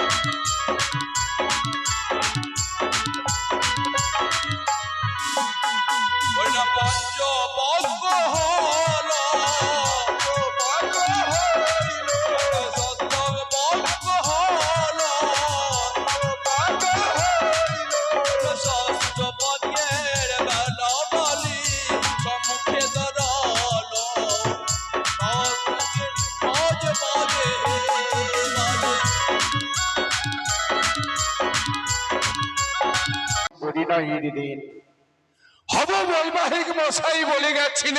ওইটা দিন। হব বৈবাহিক মশাই বলে গেছিল।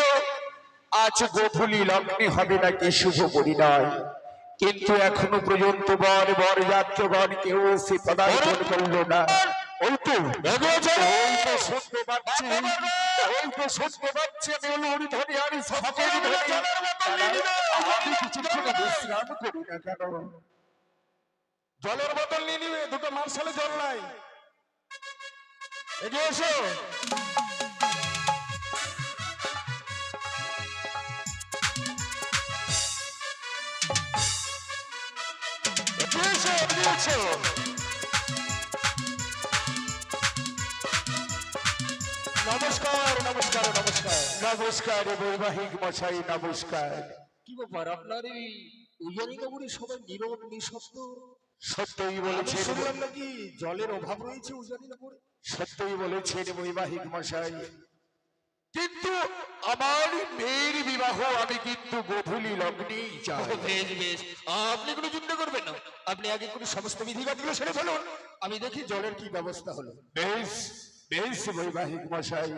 আজ গোধূলি লগ্নে হবে নাকি শুভ পরিণয়। কিন্তু এখনও পর্যন্ত বর বর যাত্রগণ কেউ সে পদার্পণ করল না। ওই তো ওই তো শুনতে পাচ্ছি। ওই তো শুনতে পাচ্ছি। আমি হলুর ধরে আর সবচেয়ে ধরে আমি কিছুক্ষণ বিশ্রাম করি না কেন? জলের বোতল নিয়ে নিবে দুটো মার্শালে জল নাই। এগিয়ে এসো। নমস্কার নমস্কার নমস্কার। নমস্কার বৈবাহিক মশাই নমস্কার। কি ব্যাপার? আপনার এই উজানি নগরী সবাই নীরব নিঃশব্দ? সত্যই আমি বলেছেন শুনলাম নাকি জলের অভাব রয়েছে উজানি নগরে সত্যই বলেছেন বৈবাহিক মশাই। কিন্তু আমার মেয়ের বিবাহ আমি কিন্তু গধূলি লগ্নেই চাই। বেশ বেশ। আপনি কোনো চিন্তা করবেন না। আপনি আগে কোনো সমস্ত বিধিগাতগুলো সেরে ফেলুন। আমি দেখি জলের কি ব্যবস্থা হলো। বেশ বেশ বৈবাহিক মশাই।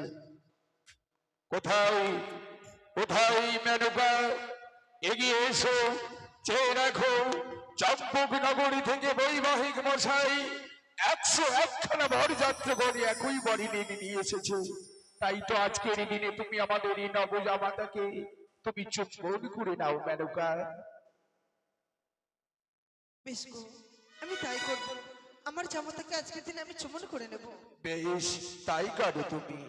কোথায় কোথায় মেনকা? এগিয়ে এসো চেয়ে রাখো। চম্পক নগরী থেকে বৈবাহিক মশাই একশো একখানা বরযাত্রগণ একই বড়ি নিয়ে নিয়ে এসেছে। তাই তো আজকের এই দিনে তুমি আমাদের এই নবজামাতাকে তুমি চুম্বন করে নাও মেনকা। বেশ গো, আমি তাই করব। আমার জামাতাকে আজকের দিনে আমি চুমন করে নেব। বেশ তাই করো তুমি।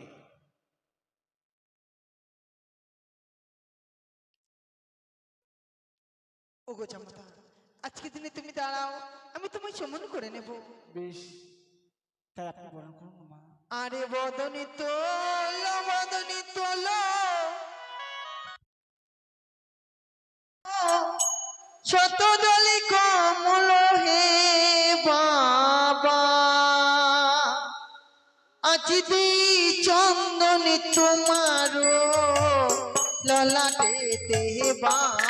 ওগো জামাতা আজকের দিনে তুমি দাঁড়াও আমি তোমায় চুমন করে নেব। বেশ তাই আপনি বরণ করুন মা। আরে বদনি তোল বদনি তোল। শত দলি কমল হে বাবা। আজি দি চন্দনি তোমার ললাটে বাবা।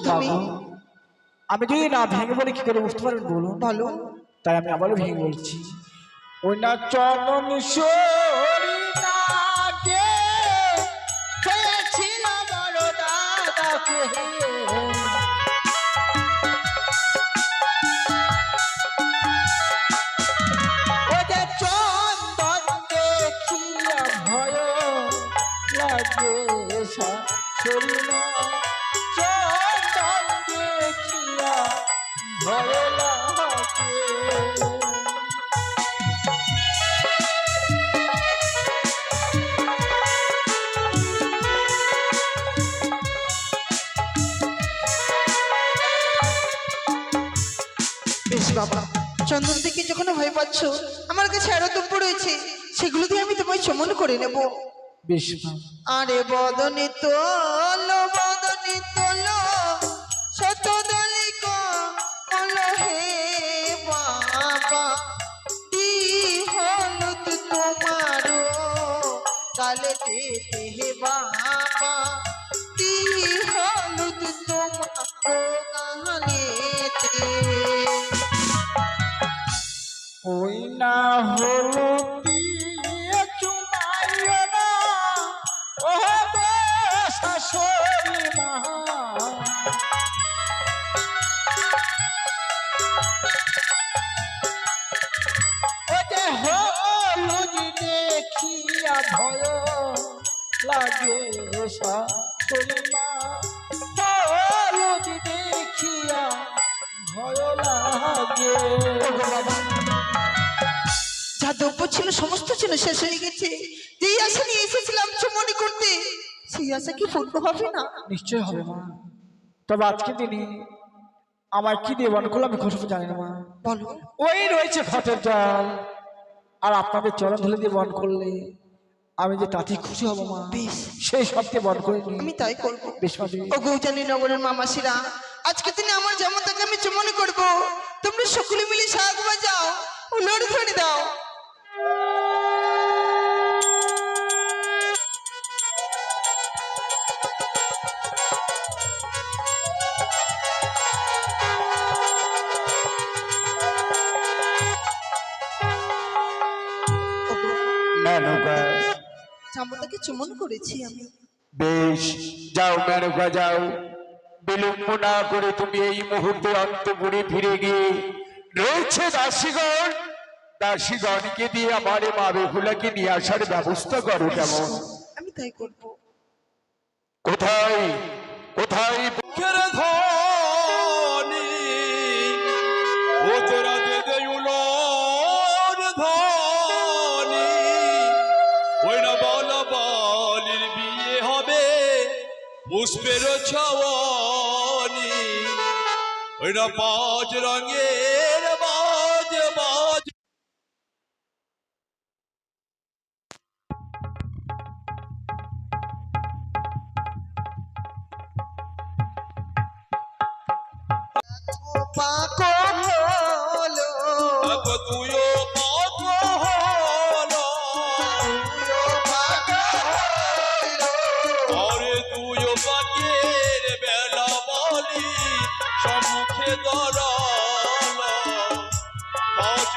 তুমি? আমি যদি না ভেঙে বলে কি করে বুঝতে পারবেন বলুন। ভালো তাই আমি আবারও ভেঙে বলছি। ওই না চন্দন চন্দন থেকে যখন ভয় পাচ্ছ আমার কাছে আরও দ্রব্য রয়েছে সেগুলো দিয়ে আমি তোমায় চমন করে নেব বেশ। আরে বদনে তোল ছিল সমস্ত ছিল শেষ হয়ে গেছে। যেই আশা নিয়ে এসেছিলাম চুমনি করতে সেই আশা কি পূর্ণ হবে না? নিশ্চয় হবে মা। তবে আজকে দিনে আমার কি দিয়ে বন করল আমি খুশি জানি না মা। বলো। ওই রয়েছে ঘটের জল। আর আপনাদের চরণ ধুলে দিয়ে বন করলে আমি যে তাতে খুশি হব মা বেশ। সেই সবকে বন করে আমি তাই করব। বেশ ও গৌজানী নগরের মামাসিরা আজকে দিনে আমার যেমন তাকে আমি চুমনি করব তোমরা সকলে মিলে শাক বাজাও ও লড়ি ধরে দাও। জামতাকে চুমন করেছি আমি। বেশ যাও মেনকা যাও। বিলম্ব না করে তুমি এই মুহূর্তে অন্তপুরে ফিরে গিয়ে রয়েছে দাসীগণ। দাসীগণকে দিয়ে আমার এ মা বেহুলাকে নিয়ে আসার ব্যবস্থা করো কেমন? আমি তাই করব। কোথায়? কোথায়? মুখের ধ্বনি ও তোরা দে দে উলোর ধ্বনি ওই না বলা বলির বিয়ে হবে পুষ্পের ছাওয়ানি। ওই না পাঁচ রঙের সম্মুখে দাঁড়াল পাঁচ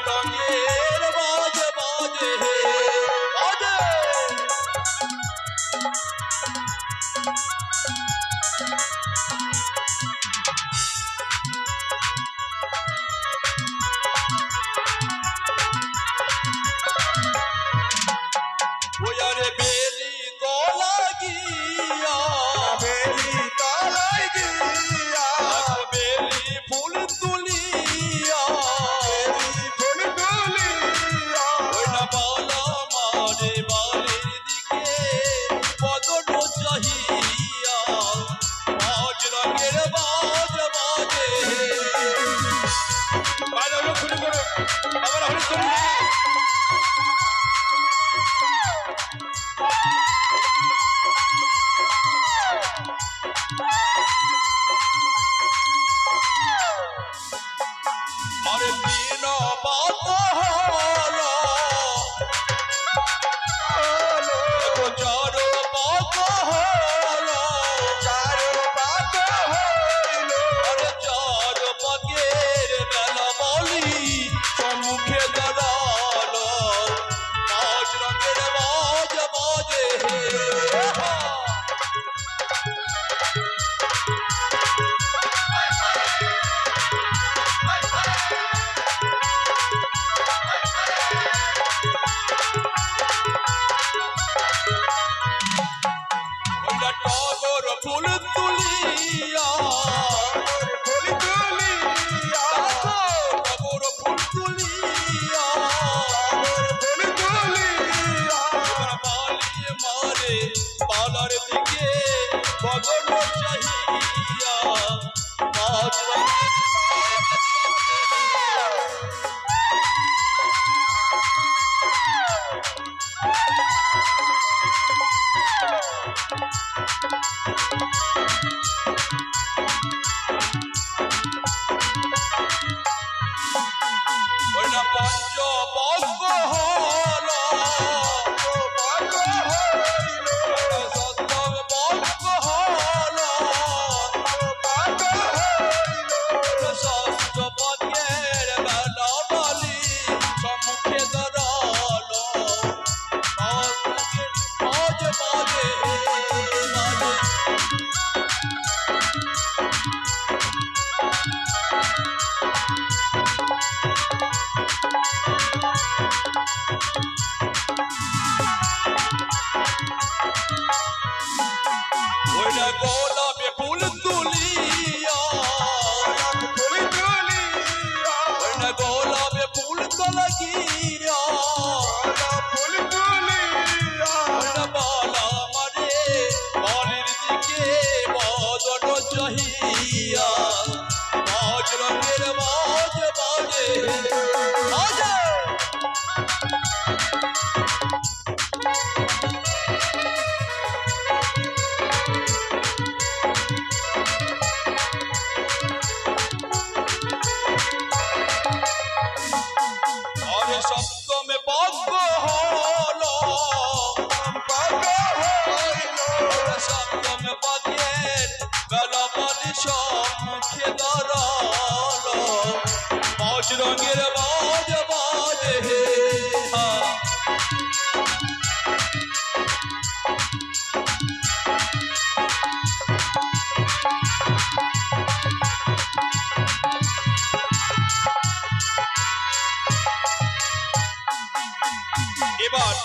এবার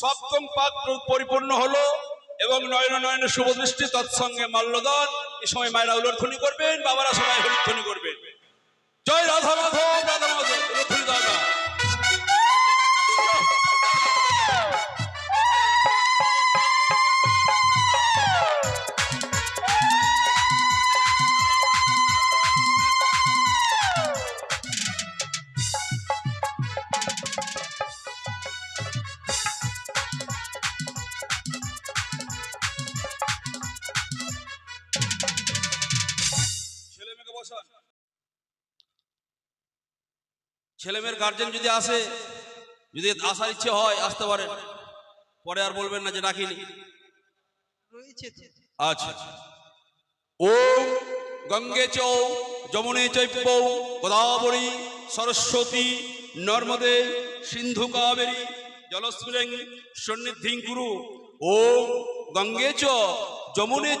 সপ্তম পাত্র পরিপূর্ণ হলো এবং নয়ন নয়নের শুভ দৃষ্টি তৎসঙ্গে মাল্যদান। এই সময় মায়েরা উলধ্বনি করবেন, বাবারা সবাই হরিধ্বনি করবেন। জয় রাধা মাধব। ছেলে মেয়ের গার্জেন যদি আসে যদি আসার ইচ্ছে হয় আসতে পারেন। পরে আর বলবেন না যে রয়েছে আচ্ছা। ও গঙ্গে চ যমুনে চৈব গোদাবরী সরস্বতী নর্মদে সিন্ধু কাবেরী জলস্ফুলিং সন্নিধিং কুরু। ও গঙ্গে চ যমুনে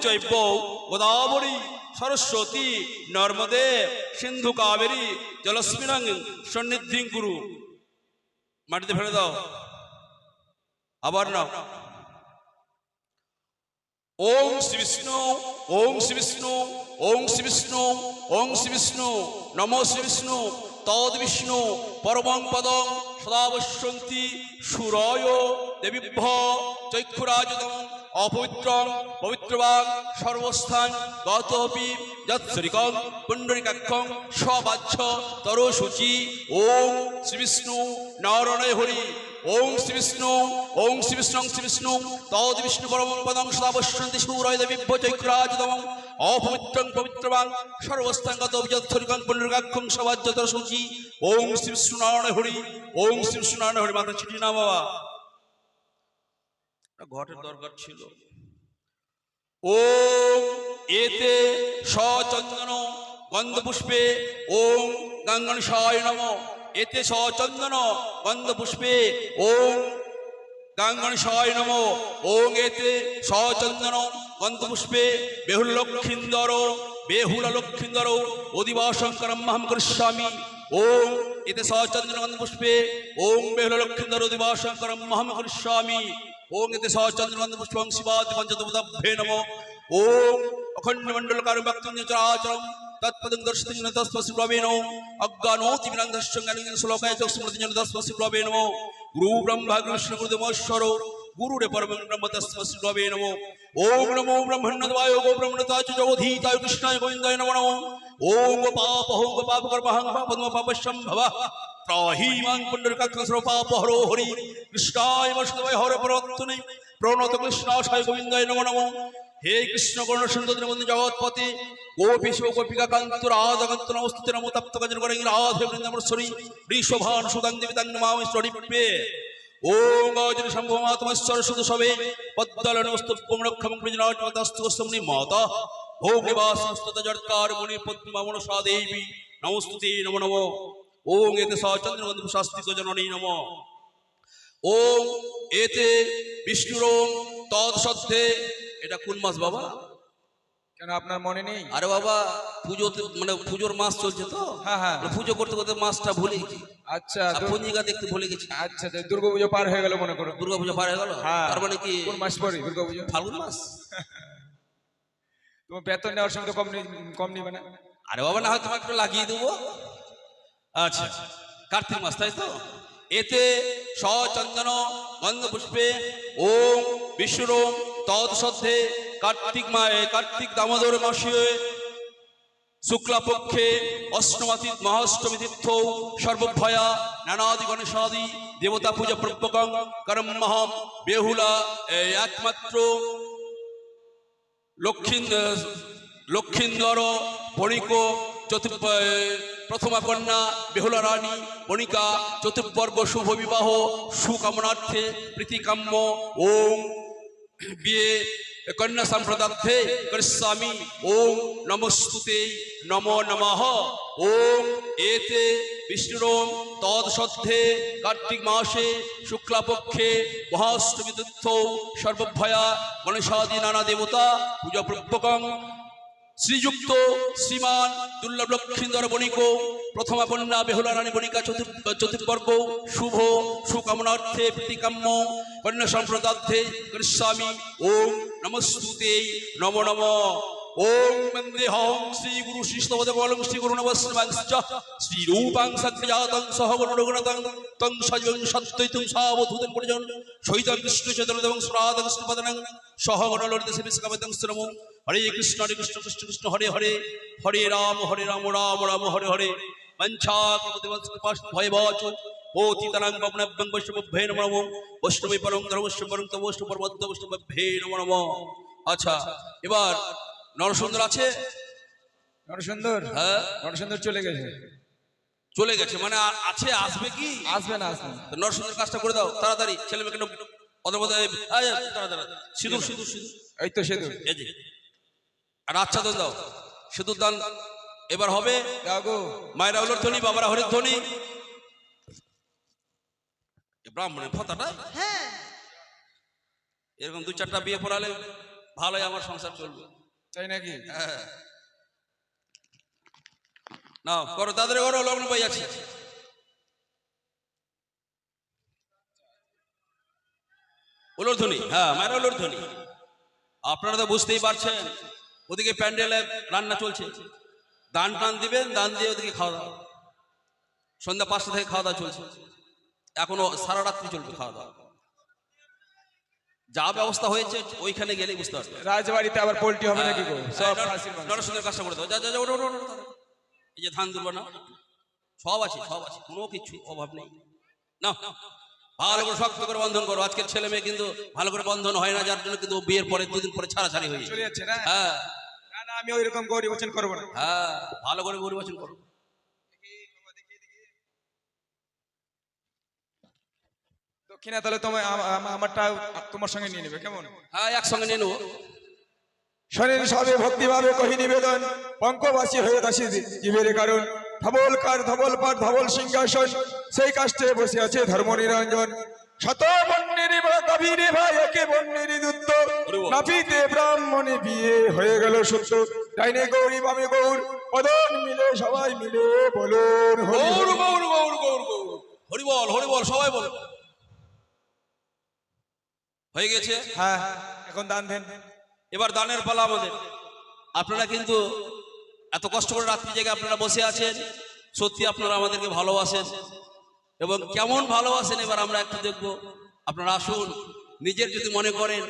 গোদাবরী সরস্বতী নর্মদে সিন্ধু কাবেরী জলস্ফুলিং সন্নিধিং কুরু। মাটিতে ফেলে দাও। আবার নাও। ওম শ্রী বিষ্ণু, ওম শ্রী বিষ্ণু, ওম শ্রী বিষ্ণু, ওম শ্রী বিষ্ণু, নমো শ্রী বিষ্ণু তদ বিষ্ণু, পরমং পদং সদাবশ্যন্তি সুরয় দেবীভ্য চৈক্ষুরাজতম অপবিত্রং পবিত্রবাং সর্বস্থান, গতপি যৎসরিকং পুণ্ডরিকাক্ষং সবাচ্ছ তরশুচি ওম শ্রী বিষ্ণু নারায়ণ হরি। ওং শ্রী বিষ্ণু, ওং শ্রী বিষ্ণু শ্রী বিষ্ণু। তদ বিষ্ণু পরমং পদং সদাবশ্যন্তি সুরয় দেবীভ্য চৈক্ষুরাজতম অপবিত্রং পবিত্রবাং সর্বস্থাঙ্গত অভিযত্থরিকং পুনর্গাক্ষং সবাজ্যত সূচি ওং শ্রী বিষ্ণুনারায়ণ হরি। ওং শ্রী বিষ্ণুনারায়ণ হরি মাথা চিঠি না বাবা। একটা ঘটের দরকার ছিল। ওম এতে সচন্দন গন্ধপুষ্পে ওম গাঙ্গণসায় নম। এতে সচন্দন গন্ধপুষ্পে ওম গাঙ্গণসায় নম। ওং এতে সচন্দন গন্ধপুষ্পে বেহুল লক্ষিন্দর বেহুল লক্ষিন্দর অধিবাসঙ্করম মহম করিষ্যামি। ওং এতে সচন্দন গন্ধপুষ্পে ওং বেহুল লক্ষিন্দর অধিবাসঙ্করম মহম করিষ্যামি। ওং এতে সচন্দ্রবন্ধ পুষ্পং শিবাদি পঞ্চতপদাভ্যে নম ওং অখণ্ড মণ্ডল কারণ ব্যক্তং চরাচরম তৎপদং দর্শিতং জন তস্মসি প্রবেণ অজ্ঞানোতি বিনন্দস্য জ্ঞানং শ্লোকায় চ স্মৃতি জন তস্মসি প্রবেণ গুরু ব্রহ্মা কৃষ্ণ গুরুদেবশ্বর গুরুরে পরমং ব্রহ্ম তস্মসি প্রবে নম ওম নমো ব্রহ্মণ্যদায় গো ব্রহ্মণতায় চ জগধীতায় কৃষ্ণায় গোবিন্দায় নমো নমঃ ওম গো পাপ হো গো পাপ কর্মহং পাপদ্ম পাপশম্ভব ত্রাহি মাং পুণ্ডরকাক্ষ পাপহরো হরি কৃষ্ণায় বসুদেবায় হরে পরত্তনে প্রণত কৃষ্ণাশয় গোবিন্দায় নমো নমঃ নমস্তুতে ওম এতে সচন্দ্র বন্ধু শাস্তিক জননী নমঃ। ওম এতে বিষ্ণুর তৎ সত্ত্বে এটা কোন মাস বাবা? কেন আপনার মনে নেই? আরে বাবা পুজোতে মানে পুজোর মাস চলছে তো। হ্যাঁ, হ্যাঁ। মানে পুজো করতে করতে মাসটা ভুলে গেছি। আচ্ছা পঞ্জিকা দেখতে ভুলে গেছি। আচ্ছা তো দুর্গাপুজো পার হয়ে গেল মনে করো দুর্গা পুজো পার হয়ে গেল? হ্যাঁ। তার মানে কি? কোন মাস পরে দুর্গাপুজো ফাল্গুন মাস। তোমার বেতন নেওয়ার সময় তো কম কম নিবে না। আরে বাবা না হয় তোমাকে একটু লাগিয়ে দেবো। আচ্ছা কার্তিক মাস, তাই তো? এতে সচন্দন গন্ধ পুষ্পে ওম বিষ্ণুর তৎসদ্ধে কার্তিক মায়ে, কার্তিক দামোদর মাসে শুক্লা পক্ষে অষ্টমাতি, মহাষ্টমী তীর্থ, সর্বভয়া, নানাদি গণেশাদি, দেবতা পূজা প্রত্যকং করম মহম, বেহুলা একমাত্র লক্ষিন লক্ষিন্দর বণিক চতুর্থ প্রথমা কন্যা বেহুলা রানী বণিকা চতুর্বর্গ শুভ বিবাহ সুকামনার্থে প্রীতিকাম্য ওম বিয়ে কন্যা সম্প্রদার্থে করিষ্যামি ওম নমস্তুতে নম নমঃ। ওম এতে বিষ্ণুরোম তদ সদ্ধে কার্তিক মাসে শুক্লাপক্ষে মহাষ্টমী তীর্থ সর্বভয়া গণেশাদি নানা দেবতা পূজা প্রত্যকং শ্রীযুক্ত শ্রীমান দুর্লভ লক্ষিন্দর বণিক, প্রথমা কন্যা বেহুলা রানী বণিকা চতুর- চতুর্বর্গ, শুভ সুকামনার্থে প্রীতিকাম্য কন্যা সম্প্রদার্থে কৃষ্যামি ওম নমস্তুতে, নম নম। ওম বন্দে হং শ্রী গুরু শিষ্ণপদে বলং শ্রী গুরু নমস্বাংশ্চ শ্রী রূপাং সক্রিয়াতং সহ রঘুনাথং তং সজং সত্যৈতং সাবধূতং পরিজন। সহিতং কৃষ্ণ শ্রীপদনং সহ গুণ ললিত সেবিষ্কামতং শ্রম হরে কৃষ্ণ হরে কৃষ্ণ কৃষ্ণ কৃষ্ণ হরে হরে। হরে রাম হরে রাম রাম রাম হরে হরে। ভয় বাচ ওতিতরাং পবনভ্যং বৈষ্ণবভ্যে নমো নমো। বৈষ্ণবী বৈষ্ণবভ্যে নমো নমো। আচ্ছা এবার নরসুন্দর আছে? নরসুন্দর? হ্যাঁ। নরসুন্দর চলে গেছে। চলে গেছে মানে আছে আসবে কি? আসবে না আসবে। নরসুন্দর কাজটা করে দাও তাড়াতাড়ি। ছেলে মেয়েকে অদর মধ্যে তাড়াতাড়ি সিঁদুর সিঁদুর সিঁদুর। এই তো এই যে। আর আচ্ছাদন দাও সিঁদুর দান। এবার হবে গো মায়েরা হলোর ধ্বনি বাবারা হরির ধ্বনি ব্রাহ্মণের ফতাটা হ্যাঁ। এরকম দু চারটা বিয়ে পড়ালে ভালোই আমার সংসার চলবে। তাই নাকি? না করো তাদের করো লগ্ন পাই আছে। ওলোর ধ্বনি হ্যাঁ মায়ের ওলোর ধ্বনি আপনারা তো বুঝতেই পারছেন। ওদিকে প্যান্ডেলে রান্না চলছে। দান টান দিবেন দান দিয়ে ওদিকে খাওয়া দাওয়া। সন্ধ্যা পাঁচটা থেকে খাওয়া দাওয়া চলছে। এখনও সারা রাত্রি চলবে খাওয়া দাওয়া। যা ব্যবস্থা হয়েছে ওইখানে গেলে বুঝতে পারবে। রাজবাড়িতে আবার পোল্ট্রি হবে নাকি গো? সব নর- খাসির মাংস। কাজটা করে দাও। যা যা যা ওঠো, ওঠো, ওঠো, ওঠো। এই যে ধান দুর্বা না? সব আছে সব আছে। কোনো কিছু অভাব নেই। না ভালো করে শক্ত করে বন্ধন করো। আজকের ছেলে মেয়ে কিন্তু ভালো করে বন্ধন হয় না যার জন্য কিন্তু বিয়ের পরে দুদিন পরে ছাড়াছাড়ি হয়ে যাচ্ছে না? হ্যাঁ। আমি ওই রকম গৌরী বচন করব না। হ্যাঁ ভালো করে গরিবাচন করো। দক্ষিণা তাহলে তোমার আম- আম- আমারটা তোমার সঙ্গে নিয়ে নেবে কেমন? হ্যাঁ একসঙ্গে নিয়ে নেব। সবে ভক্তিভাবে কহি নিবেদন পঙ্কবাসী হয়ে দাসী জীবের কারণ। ধবল কার ধবল পার ধবল সিংহাসন সেই কাষ্টে বসে আছে ধর্ম নিরঞ্জন। শত বন্যের গভীর ভাই একে বন্যের দুত্ত নাপিতে ব্রাহ্মণে বিয়ে হয়ে গেল সত্য। ডাইনে গৌরী বামে গৌর পদন মিলে সবাই মিলে বলুন গৌর। গৌর গৌর গৌর গৌর। হরি বল হরি বল সবাই বল। হয়ে গেছে? হ্যাঁ এখন দান দেন। এবার দানের পালা আমাদের। আপনারা কিন্তু এত কষ্ট করে রাত্রি জেগে আপনারা বসে আছেন। সত্যি আপনারা আমাদেরকে ভালোবাসেন। এবং কেমন ভালোবাসেন এবার আমরা একটু দেখব। আপনারা আসুন, নিজের যদি মনে করেন,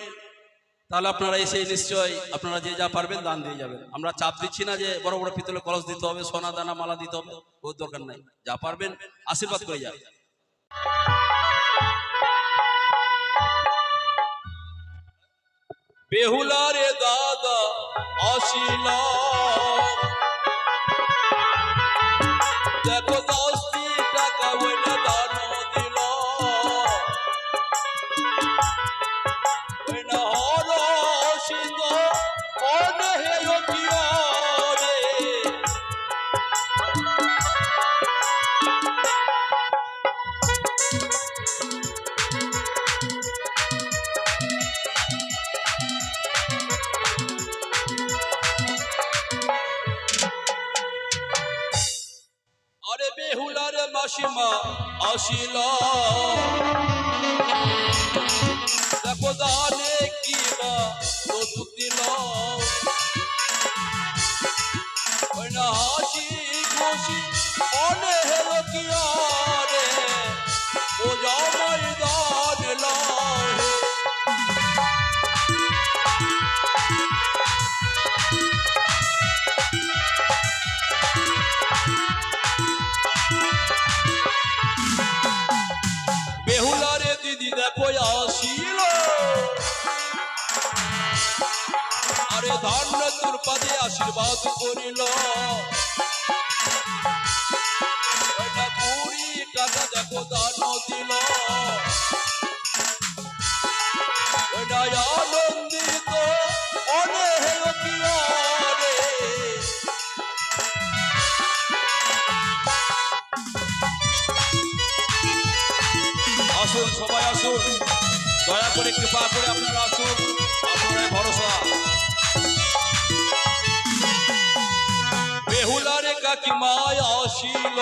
তাহলে আপনারা এসে নিশ্চয়ই আপনারা যে যা পারবেন দান দিয়ে যাবেন। আমরা চাপ দিচ্ছি না যে বড় বড় পিতলে কলস দিতে হবে, সোনা দানা, মালা দিতে হবে ওর দরকার নাই। যা পারবেন, আশীর্বাদ করে যাবেন বেহুলারে দাদা আসিলা মাসিমা আসিল দেখো দানে বেহুলারে দিদি আসিল। আরে ধান্য তোর আশীর্বাদ করিল। করে কৃপা করে আপনারা আসুন। আপনারা ভরসা। বেহুলারে কাকিমায় আসিল।